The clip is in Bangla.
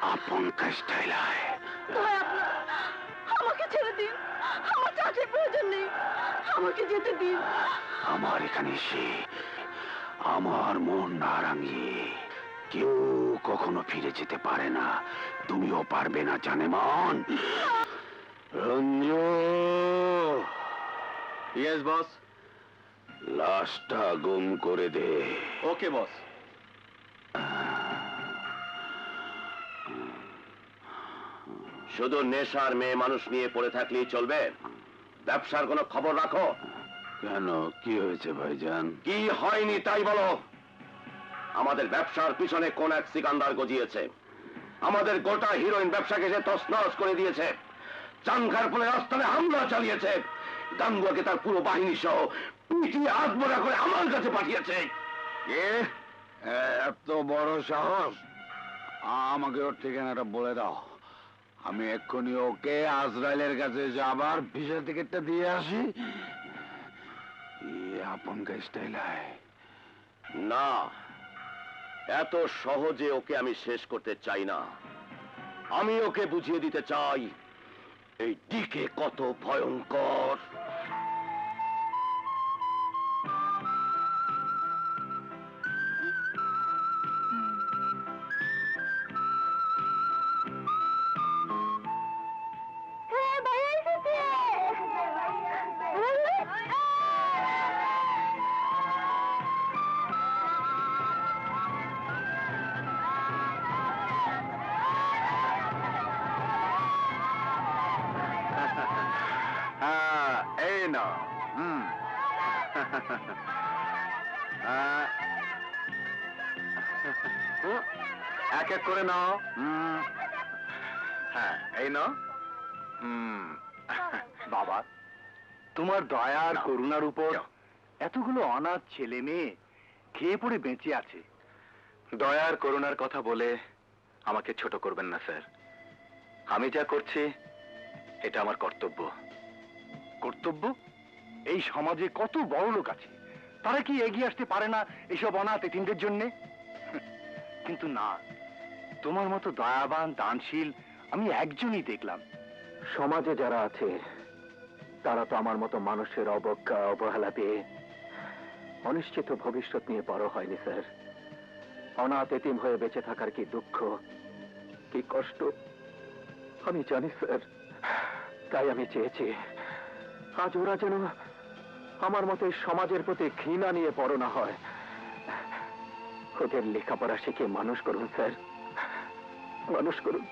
আপন আপনার আমাকে ছেড়ে দিন। আমার চাকরির প্রয়োজন নেই। আমাকে যেতে দিন। আমার এখানে এসে আমার মন না রাঙিয়ে কেউ কখনো ফিরে যেতে পারে না। তুমিও পারবে না জানে মন রঞ্জু। ইয়েস বস লাশটা গুম করে দে। ওকে বস শুধু নেশার মেয়ে মানুষ নিয়ে পড়ে থাকলেই চলবে? ব্যবসার কোনো খবর রাখো? কেন? কি হয়েছে ভাইজান? কি হয়নি তাই বলো। আমাদের ব্যবসার পিছনে কোন এক সিকান্দার গজিয়েছে। আমাদের গোটা হিরোইন ব্যবসাকে সে তছনছ করে দিয়েছে। চাংখার ফলে রাস্তায় হামলা চালিয়েছে। গাঙ্গুয়াকে তার পুরো বাহিনী সহ পিটিয়ে আত্মরা করে আমার কাছে পাঠিয়েছে। এ এত বড় সাহস। আমাকে ওর ঠিকানাটা বলে দাও। আমি এক্ষুনি ওকে আজরাইলের কাছে যাবার ভিসা টিকিটটা দিয়ে আসি। আপন না, এত সহজে ওকে আমি শেষ করতে চাই না। আমি ওকে বুঝিয়ে দিতে চাই, এই টিকে কত ভয়ঙ্কর। না হুম হ্যাঁ। হুম, এক এক করে নাও। হুম। হ্যাঁ এই নাও। হুম বাবা তোমার দয়া আর করুণার উপর। এতগুলো অনাথ ছেলে মেয়ে খেয়ে পড়ে বেঁচে আছে। দয়ার করুণার কথা বলে আমাকে ছোট করবেন না স্যার। আমি যা করছি এটা আমার কর্তব্য। কর্তব্য? এই সমাজে কত বড় লোক আছে, তারা কি এগিয়ে আসতে পারে না এসব অনাথ এতিমদের জন্যে? কিন্তু না, তোমার মতো দয়াবান, দানশীল আমি একজনই দেখলাম। সমাজে যারা আছে, তারা তো আমার মতো মানুষের অবজ্ঞা, অবহেলা পেয়ে অনিশ্চিত ভবিষ্যৎ নিয়ে বড় হয়নি, স্যার। অনাথ এতিম হয়ে বেঁচে থাকার কি দুঃখ, কি কষ্ট? আমি জানি, স্যার। তাই আমি চেয়েছি আজ ওরা যেন আমার মতে সমাজের প্রতি ঘৃণা নিয়ে বড় না হয়। ওদের লেখাপড়া শিখে মানুষ করুন, স্যার। মানুষ করুন।